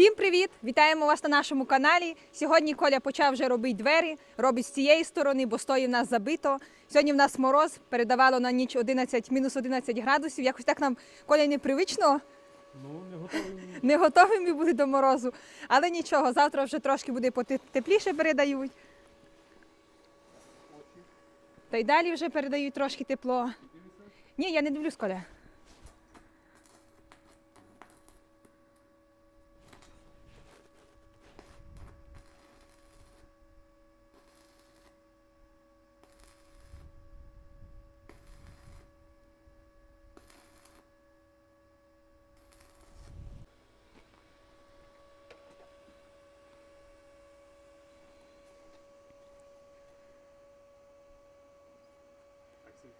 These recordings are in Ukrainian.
Всім привіт! Вітаємо вас на нашому каналі. Сьогодні Коля почав вже робити двері, робить з цієї сторони, бо стоїть в нас забито. Сьогодні в нас мороз, передавало на ніч 11, мінус 11 градусів. Якось так нам Коля непривично, Ну, не готовий. не готові ми були до морозу. Але нічого, завтра вже трошки буде тепліше передають. Та й далі вже передають трошки тепло. Ні, я не дивлюсь, Коля.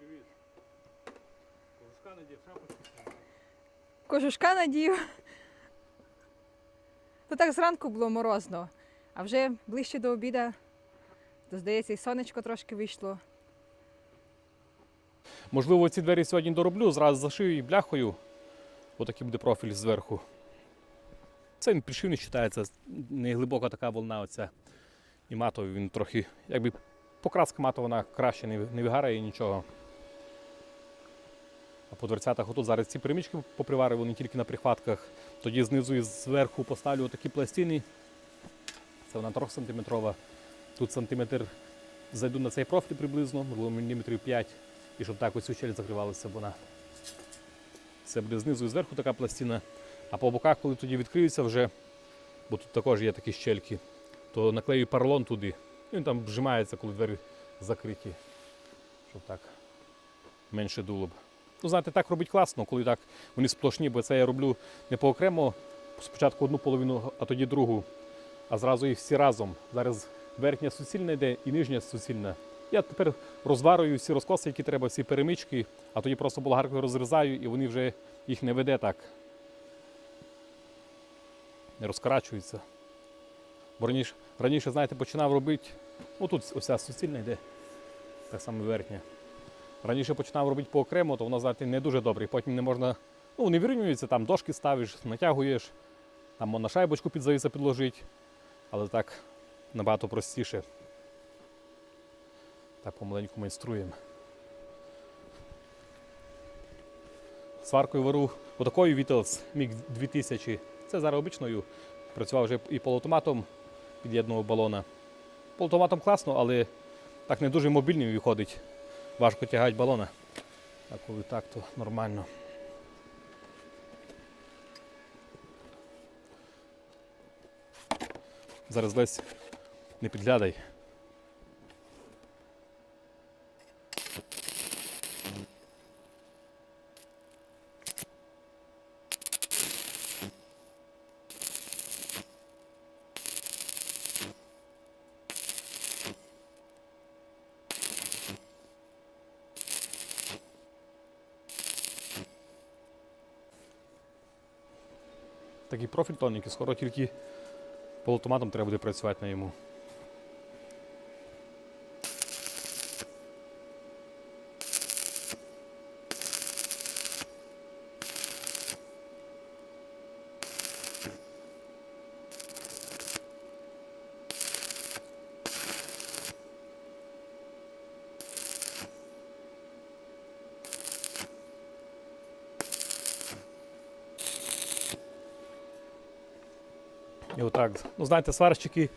Привіт. Кожушка надів, шапочку. Кожушка надів. То так зранку було морозно, а вже ближче до обіду, то здається, і сонечко трошки вийшло. Можливо, ці двері сьогодні дороблю, зразу зашию і бляхою. Отакий буде профіль зверху. Це він підшивний вважається, не глибока така волна оця. І матовий він трохи, якби покраска матова, вона краще не, не вигарає нічого. По дверцятах отут зараз ці перемічки поприварив, вони тільки на прихватках. Тоді знизу і зверху поставлю такі пластини. Це вона 3 сантиметрова. Тут сантиметр зайду на цей профіль приблизно, можливо, міліметрів 5, і щоб так оцю щель закривалася вона. Це буде знизу і зверху така пластина. А по боках, коли тоді відкриються вже, бо тут також є такі щельки, то наклею поролон туди. Він там вжимається, коли двері закриті. Щоб так менше дуло б. Ну, знаєте, так робить класно, коли так вони сплошні, бо це я роблю не поокремо, спочатку одну половину, а тоді другу, а зразу їх всі разом. Зараз верхня суцільна йде і нижня суцільна. Я тепер розварую всі розкоси, які треба, всі перемички, а тоді просто болгаркою розрізаю і вони вже їх не веде так. Не розкарачуються. Бо раніше, раніше знаєте, починав робити. Ну тут ось ця суцільна йде, так само верхня. Раніше починав робити поокремо, то воно, знаєте, не дуже добре. Потім не можна. Ну, не вирівнюється, там дошки ставиш, натягуєш, там можна шайбочку під завіса підложити. Але так набагато простіше. Так помаленьку майструємо. Сваркою вару отакою Вітелс Міг 2000. Це зараз обичною. Працював вже і полуавтоматом під'єднував балона. Полуавтоматом класно, але так не дуже мобільним виходить. Важко тягати балони. А коли так, то нормально. Зараз десь не підглядай. Такий профіль тоненький, скоро тільки полуавтоматом треба буде працювати на йому. І отак. Ну, знаєте, сварщики,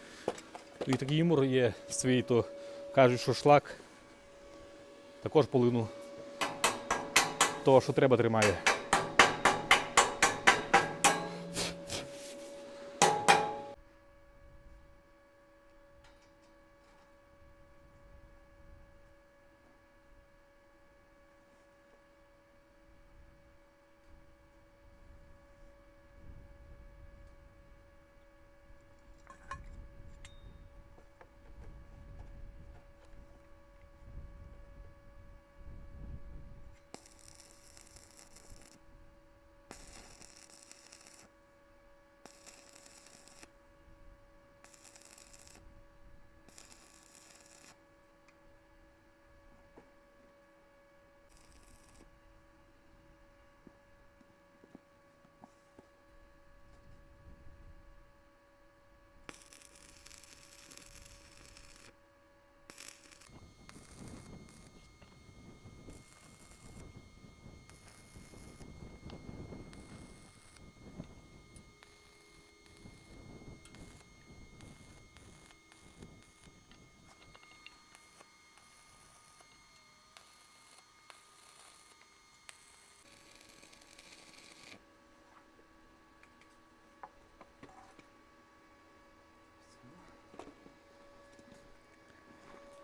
і такий юмор є свій, то кажуть, що шлак також половину того, що треба, тримає.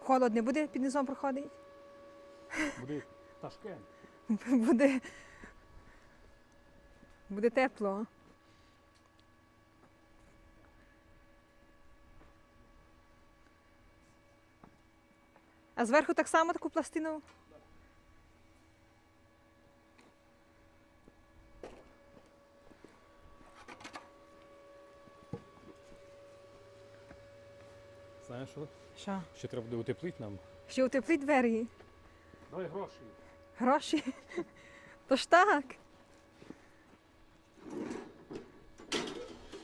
Холод не буде під низом проходити? Буде Ташкент. Буде. Буде тепло. А зверху так само таку пластину? Що? Що? Ще треба буде утеплити нам. Ще утепліть двері? Давай гроші. Гроші? То ж так.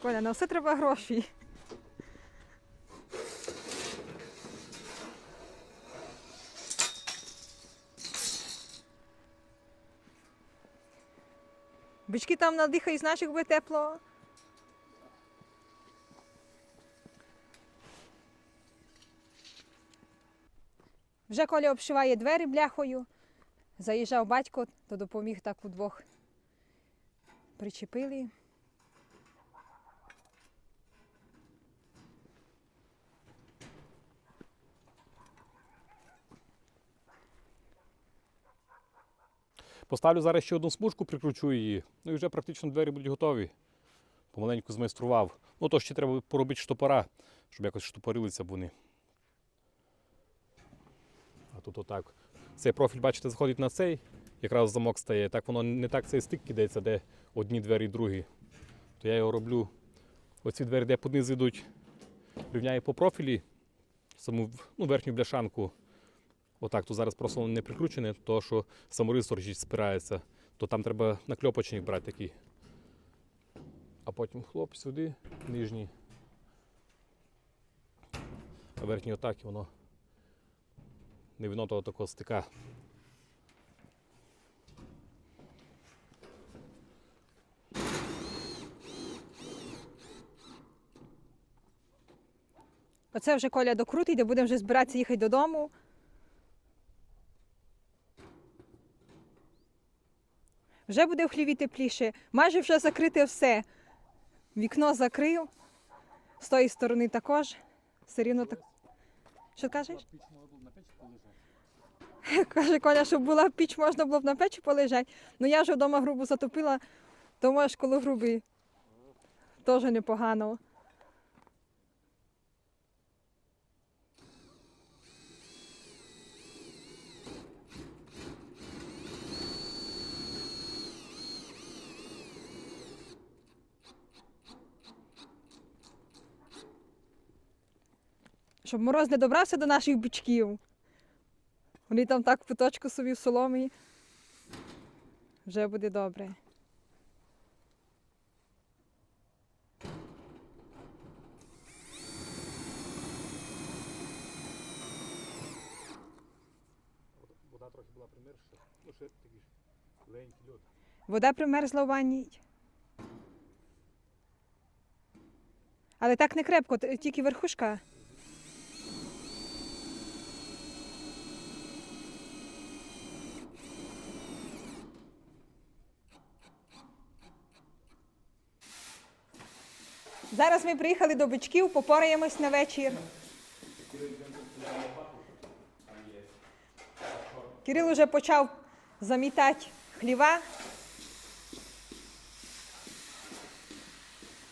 Коля, на все треба гроші. Бички там надихають, знаєш, як буде тепло. Вже Коля обшиває двері бляхою. Заїжджав батько, то допоміг так удвох. Причепили. Поставлю зараз ще одну смужку, прикручу її. Ну і вже практично двері будуть готові. Помаленьку змайстрував. Ну то ще треба поробити штопора, щоб якось штопорилися б вони. Тут отак. Цей профіль, бачите, заходить на цей, якраз замок стає. Так воно не так цей стик кидається, де одні двері, другі. То я його роблю. Оці двері, де понизу йдуть, рівняю по профілі, саму ну, верхню бляшанку. Отак, то зараз просто не прикручене, то що саморіз спирається, то там треба накльопочник брати такий. А потім хлоп сюди, нижній. А верхній отак і воно не вино того такого стика. Оце вже Коля докрутить, де будемо вже збиратися їхати додому. Вже буде в хліві тепліше. Майже вже закрите все. Вікно закрив. З тої сторони також. Все рівно так. Що кажеш? Каже Коля, щоб була піч, можна було б на печі полежати. Ну я вже вдома грубу затопила, то можеш коло груби. Теж непогано. Щоб мороз не добрався до наших бичків. Вони там так куточку собі в соломі. Вже буде добре. Вода трохи була примерша. Ну, ще такий ж легенький льод. Вода примерзла в ванні. Але так не крепко, тільки верхушка. Зараз ми приїхали до бичків, попораємось на вечір. Кирил уже почав замітати хліва.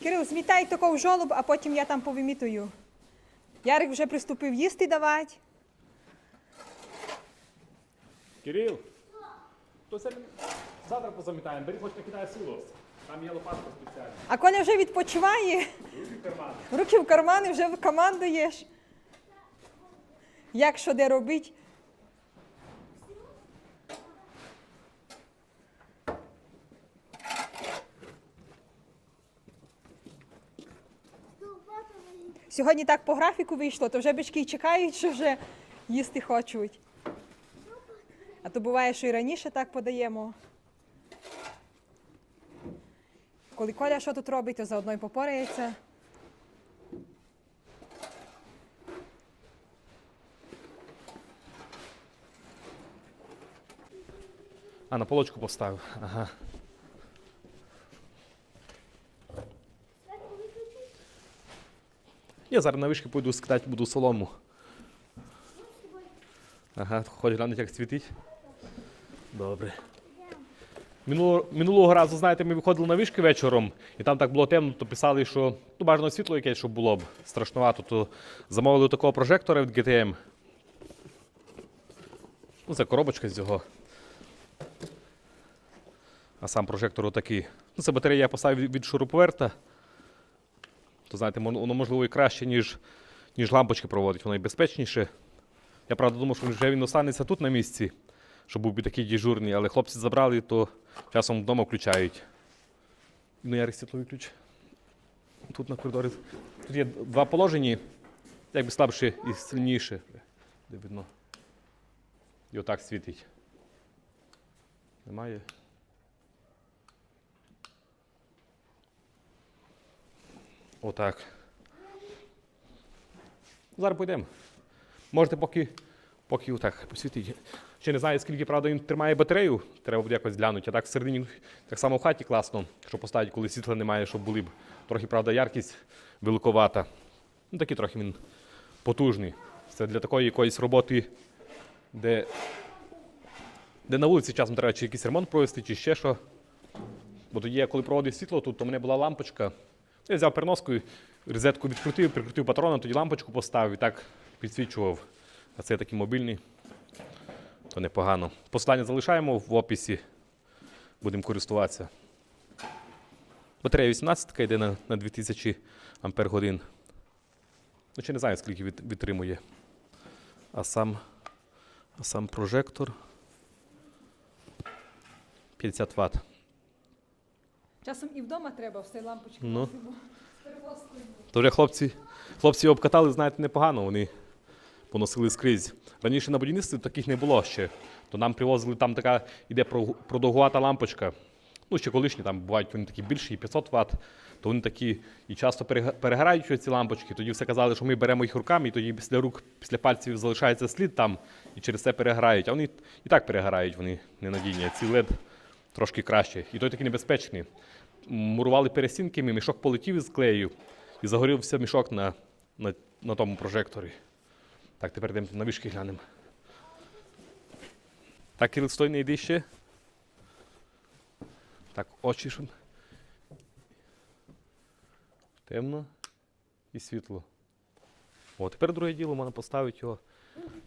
Кирил, змітай такого жолоб, а потім я там повимітую. Ярик вже приступив їсти давати. Кирил! То завтра позамітаємо. Бери хоч накидай силос. Там є лопатка спеціальна. А Коля вже відпочиває, Руки в карман. руки в кармани, вже командуєш. Як що де робить? Сьогодні так по графіку вийшло, то вже бички чекають, що вже їсти хочуть. А то буває, що і раніше так подаємо. Коли Коля що тут робить, то заодно й попорається. А, на полочку поставив. Ага. Я зараз на вишки пойду скидати буду солому. Ага, хоч глянути, як світить. Добре. Минулого, минулого разу, знаєте, ми виходили на вишки вечором, і там так було темно, то писали, що ну, бажано світло якесь, щоб було б страшнувато, то замовили такого прожектора від GTM. Ну, це коробочка з його. А сам прожектор отакий. Ну, це батарея я поставив від, шуруповерта. То знаєте, воно, можливо і краще, ніж, ніж лампочки проводить, воно і безпечніше. Я правда думав, що вже він останеться тут на місці, щоб був би такий дежурний, але хлопці забрали, то часом вдома включають. Ну, я світловий ключ. Тут на коридорі. Тут є два положені, якби слабше і сильніше. Де видно. І отак світить. Немає. Отак. Зараз пойдемо. Можете поки, поки отак посвітити. Ще не знаю, скільки правда він тримає батарею, треба буде якось глянути. А так всередині так само в хаті класно, щоб поставити, коли світла немає, щоб були б. Трохи, правда, яркість великовата. Ну, такий трохи він потужний. Це для такої якоїсь роботи, де, де на вулиці часом треба чи якийсь ремонт провести, чи ще що. Бо тоді, я коли проводив світло, тут то в мене була лампочка. Я взяв переноску, розетку відкрутив, прикрутив патрона, тоді лампочку поставив і так підсвічував. А це такий мобільний, то непогано. Посилання залишаємо в описі, будемо користуватися. Батарея 18 йде на, на 2000 ампер годин. Ну, ще не знаю, скільки від, витримує. А сам, а сам прожектор 50 Вт. Часом і вдома треба все лампочки. Ну. То вже хлопці, хлопці обкатали, знаєте, непогано, вони поносили скрізь. Раніше на будівництві таких не було ще. То нам привозили, там така іде продовгувата лампочка. Ну, ще колишні, там бувають вони такі більші, і 500 Вт, то вони такі і часто перегорають ці лампочки. Тоді все казали, що ми беремо їх руками, і тоді після рук, після пальців залишається слід там, і через це перегорають. А вони і так перегорають, вони ненадійні. Ці LED трошки краще. І той такий небезпечний. Мурували перестінками, мішок полетів із клею, і загорівся мішок на, на, на тому прожекторі. Так, тепер йдемо на вишки глянемо. Так, Кирил, стой, не йди ще. Так, очі щоб. Темно і світло. О, тепер друге діло, можна поставити його.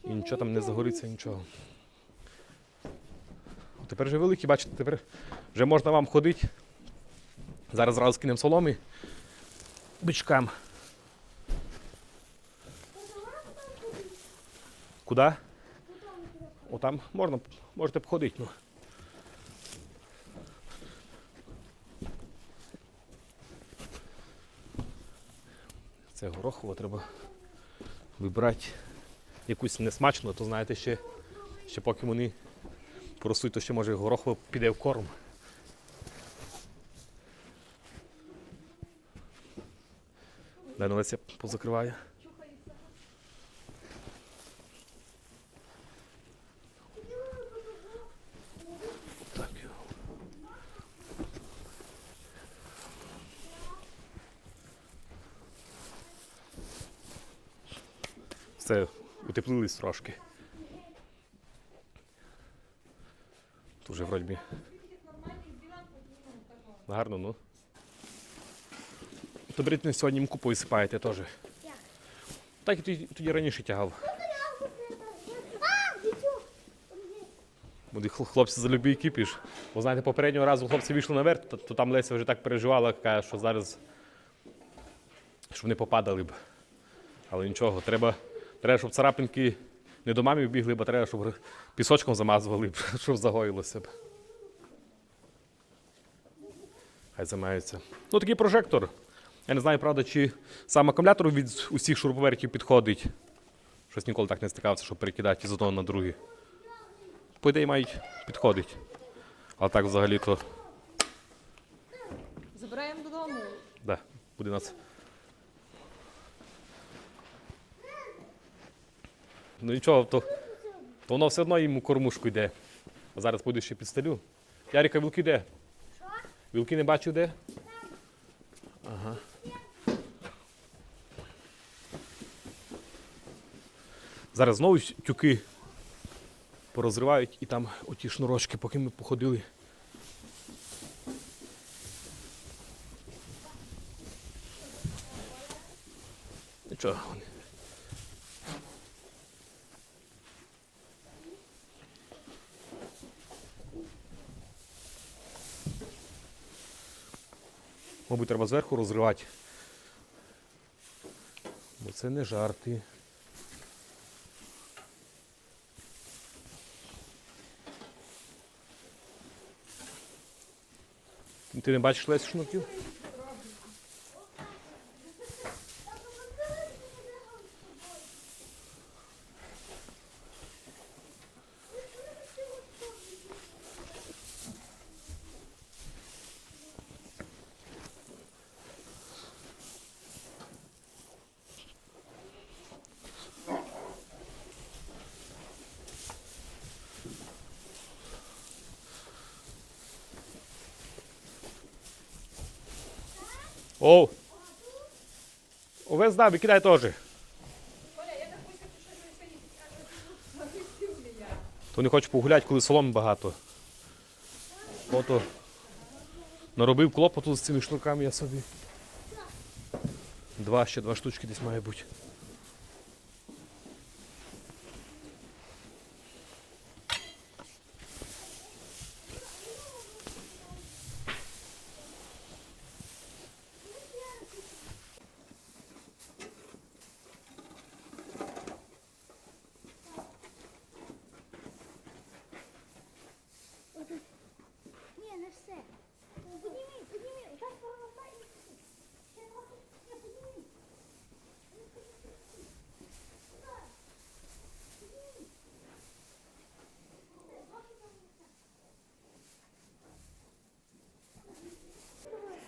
І нічого там не загориться, нічого. О, тепер вже великий, бачите, тепер вже можна вам ходити. Зараз зразу скинемо соломи бичкам. Куди? О, там можна, можете походити. Ну. Це горохово треба вибрати якусь несмачну, то знаєте, ще, ще поки вони поростуть, то ще може горохово піде в корм. Дай на я позакриваю. Все, утеплились трошки. Тут вже вроді. Гарно, ну. То беріть на сьогодні муку висипаєте теж. Так і тоді, раніше тягав. Буде хлопці за любий кипіш. Бо знаєте, попереднього разу хлопці вийшли наверх, то, то там Леся вже так переживала, каже, що зараз щоб не попадали б. Але нічого, треба, треба, щоб царапинки не до мамі бігли, бо треба, щоб пісочком замазували, щоб загоїлося б. Хай займаються. Ну, такий прожектор. Я не знаю, правда, чи сам акумулятор від усіх шуруповертів підходить. Щось ніколи так не стикався, щоб перекидати з одного на другий. По ідеї мають підходить. Але так взагалі-то, Забираємо додому. да, буде нас. Ну нічого, то, то воно все одно їм кормушку йде. А зараз буде ще підстелю. Яріка, вілки де? Вілки не бачив де? Ага. Зараз знову тюки порозривають і там оті шнурочки, поки ми походили. Нічого. Мабуть, треба зверху розривати. Бо це не жарти. Ти не бачиш лесь шнурків? Оу! Увесь да, викидай теж. То не хочу погуляти, коли соломи багато. Ото наробив клопоту з цими шнурками я собі. Два, ще два штучки десь має бути.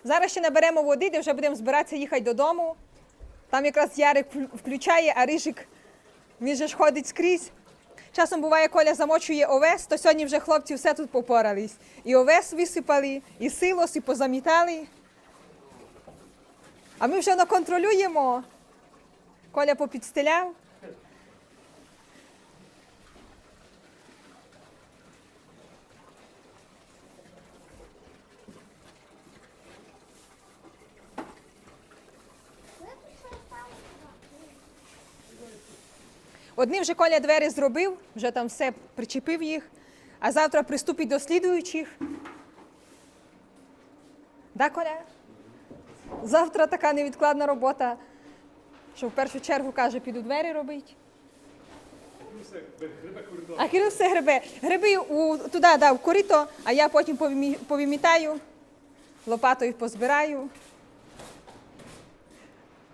Зараз ще наберемо води, де вже будемо збиратися їхати додому. Там якраз Ярик включає, а Рижик він же ж ходить скрізь. Часом буває, Коля замочує овес, то сьогодні вже хлопці все тут попорались. І овес висипали, і силос, і позамітали. А ми вже контролюємо. Коля попідстеляв. Одним вже Коля двері зробив, вже там все причепив їх, а завтра приступить до слідуючих. Да, Коля? Завтра така невідкладна робота, що в першу чергу каже, піду двері робити. А Кирил все грибе. Гриби у, туди в корито, а я потім повімі- повимітаю, лопатою позбираю.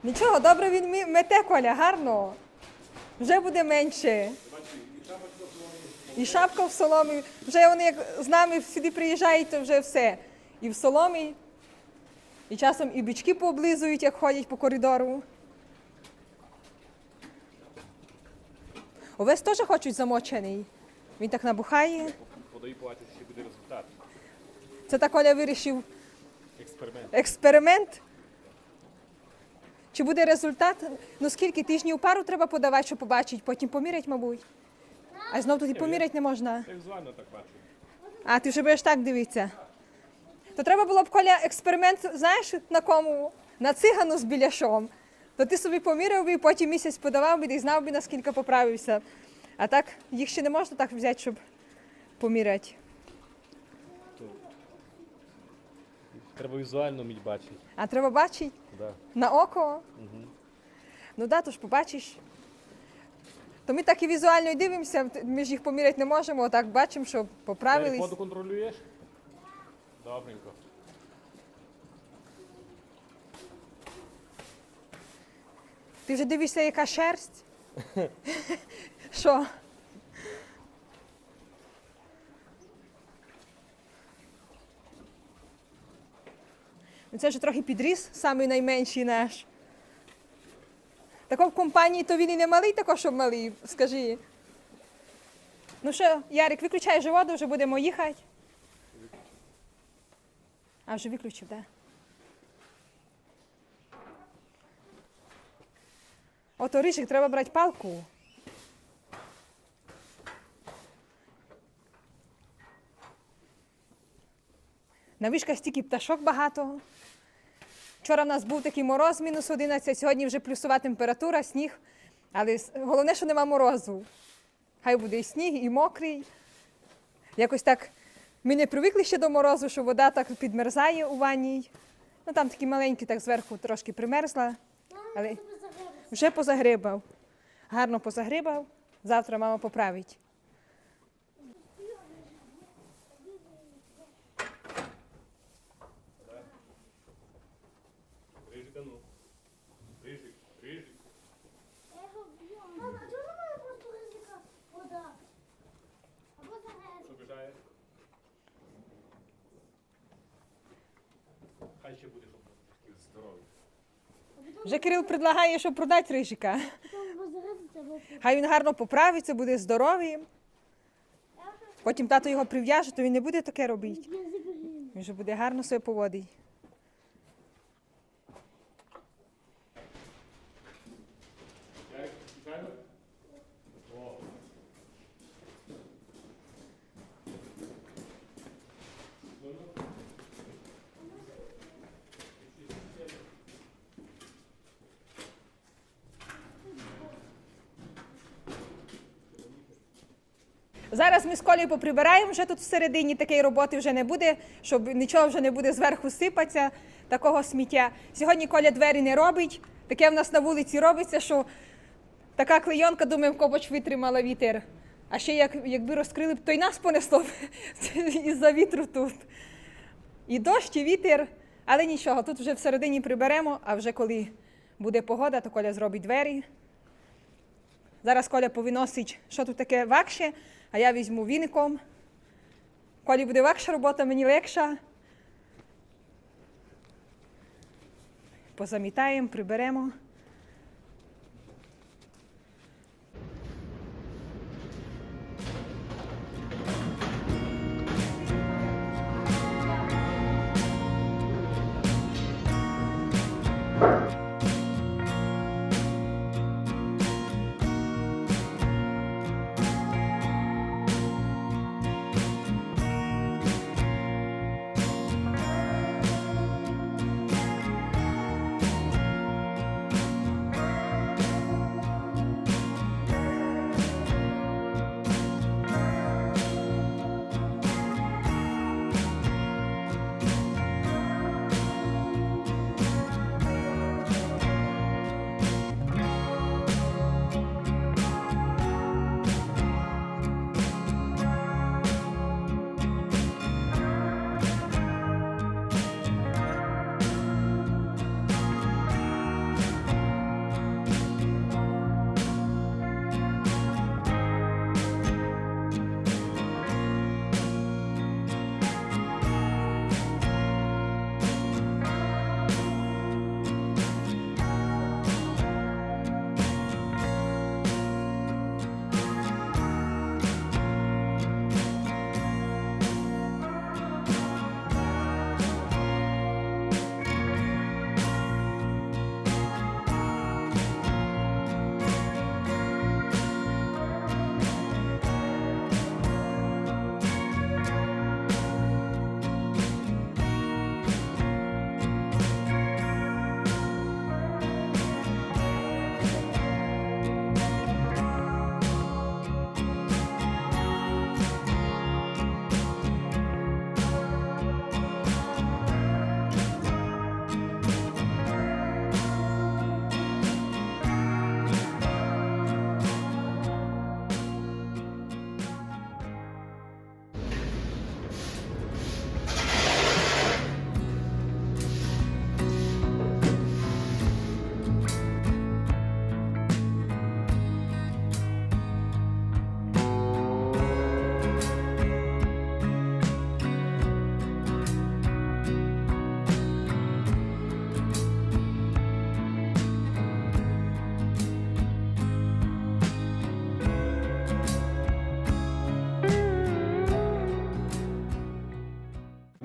Нічого, добре він мете, Коля, гарно. Вже буде менше. І шапка в соломі. Вже вони як з нами сюди приїжджають, то вже все. І в соломі, і часом і бички пооблизують, як ходять по коридору. Овес теж хочуть замочений. Він так набухає. Подаю побачити, що буде результат. Це так Оля вирішив Експеримент. експеримент. Чи буде результат? Ну скільки тижнів пару треба подавати, щоб побачити, потім помірять, мабуть. А знов тут і поміряти не можна. Я візуально так бачу. А, ти вже будеш так дивитися. То треба було б Коля експеримент, знаєш, на кому? На цигану з біляшом. То ти собі поміряв би і потім місяць подавав би і знав би, наскільки поправився. А так їх ще не можна так взяти, щоб поміряти. Треба візуально вміть бачити. А треба бачити Да. на око. Ну да, то ж побачиш. То ми так і візуально й дивимося, ми ж їх поміряти не можемо, отак бачимо, що поправились. Воду контролюєш? Добренько. Ти вже дивишся, яка шерсть? Що? Ну, це вже трохи підріс, самий найменший наш. Тако в компанії то він і не малий, також щоб малий, скажи. Ну що, Ярик, виключай вже вже будемо їхати. А вже виключив, так? Да? Ото рижик, треба брати палку. На вишках стільки пташок багато. Вчора в нас був такий мороз, мінус 11, сьогодні вже плюсова температура, сніг. Але головне, що нема морозу. Хай буде і сніг, і мокрий. Якось так ми не привикли ще до морозу, що вода так підмерзає у ванні. Ну там такі маленькі, так зверху трошки примерзла, але вже позагрибав. Гарно позагрибав. Завтра мама поправить. Рижика, ну. Рижик, рижик. Я його б'ю. Мама, а чого немає просто ризика вода? Або загреб. Що бажає? Ще буде, щоб здоров'я. Вже Кирил предлагає, щоб продати рижика. Хай він гарно поправиться, буде здоровий. Потім тато його прив'яже, то він не буде таке робити. Він вже буде гарно себе поводити. Як? Звичайно? О. Зараз ми з Колею поприбираємо, вже тут всередині такої роботи вже не буде, щоб нічого вже не буде зверху сипатися, такого сміття. Сьогодні Коля двері не робить. Таке в нас на вулиці робиться, що така клейонка, думаю, кобач витримала вітер. А ще як, якби розкрили б, то й нас понесло б із-за вітру тут. І дощ, і вітер, але нічого, тут вже всередині приберемо, а вже коли буде погода, то Коля зробить двері. Зараз Коля повиносить, що тут таке вакше, а я візьму віником. Колі буде легша робота, мені легша. Позамітаємо, приберемо.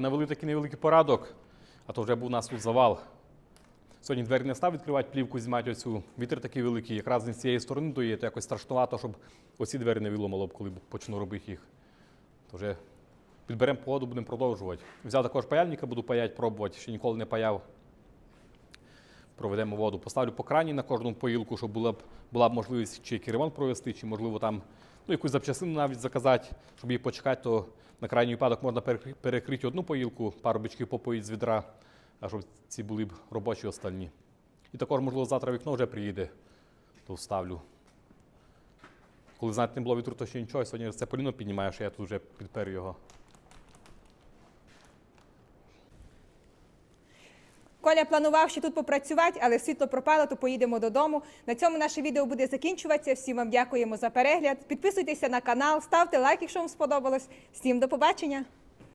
Навели такий невеликий порадок, а то вже був у нас тут завал. Сьогодні двері не став відкривати плівку, знімати оцю. Вітер такий великий, якраз з цієї сторони дує, то якось страшнувато, щоб оці двері не виломало б, коли почну робити їх. То вже підберемо погоду, будемо продовжувати. Взяв також паяльника, буду паяти, пробувати, ще ніколи не паяв. Проведемо воду. Поставлю по крані на кожну поїлку, щоб була б, була б можливість чи ремонт провести, чи можливо там ну, якусь запчастину навіть заказати, щоб її почекати, то на крайній випадок можна перекрити одну поїлку, пару бичків попоїть з відра, а щоб ці були б робочі остальні. І також, можливо, завтра вікно вже приїде, то вставлю. Коли знаєте, не було вітру, то ще нічого. Сьогодні це поліно піднімаєш, я тут вже підпер його. Коля планував ще тут попрацювати, але світло пропало, то поїдемо додому. На цьому наше відео буде закінчуватися. Всім вам дякуємо за перегляд. Підписуйтеся на канал, ставте лайк, якщо вам сподобалось. Всім до побачення!